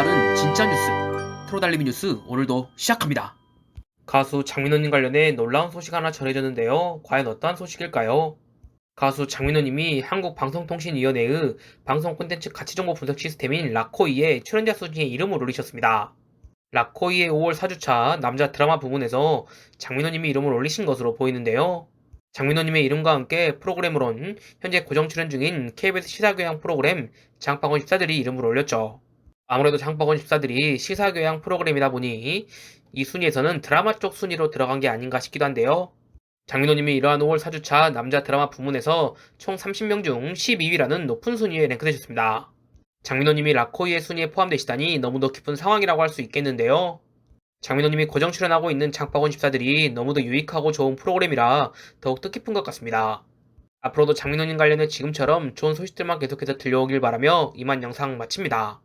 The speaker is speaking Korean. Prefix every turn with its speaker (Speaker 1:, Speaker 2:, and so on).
Speaker 1: 빠른 진짜 뉴스 프로달리비 뉴스 오늘도 시작합니다. 가수 장민호님 관련해 놀라운 소식 하나 전해졌는데요. 과연 어떠한 소식일까요? 가수 장민호님이 한국방송통신위원회의 방송 콘텐츠 가치정보 분석 시스템인 라코이에 출연자 수 중에 이름을 올리셨습니다. 라코이의 5월 4주차 남자 드라마 부분에서 장민호님이 이름을 올리신 것으로 보이는데요. 장민호님의 이름과 함께 프로그램으론 현재 고정 출연 중인 KBS 시사교양 프로그램 장학원 14들이 이름을 올렸죠. 아무래도 장학원 14들이 시사교양 프로그램이다 보니 이 순위에서는 드라마 쪽 순위로 들어간 게 아닌가 싶기도 한데요. 장민호님이 이러한 5월 4주차 남자 드라마 부문에서 총 30명 중 12위라는 높은 순위에 랭크되셨습니다. 장민호님이 라코이의 순위에 포함되시다니 너무도 기쁜 상황이라고 할 수 있겠는데요. 장민호님이 고정 출연하고 있는 장학원 14들이 너무도 유익하고 좋은 프로그램이라 더욱 뜻깊은 것 같습니다. 앞으로도 장민호님 관련해 지금처럼 좋은 소식들만 계속해서 들려오길 바라며 이만 영상 마칩니다.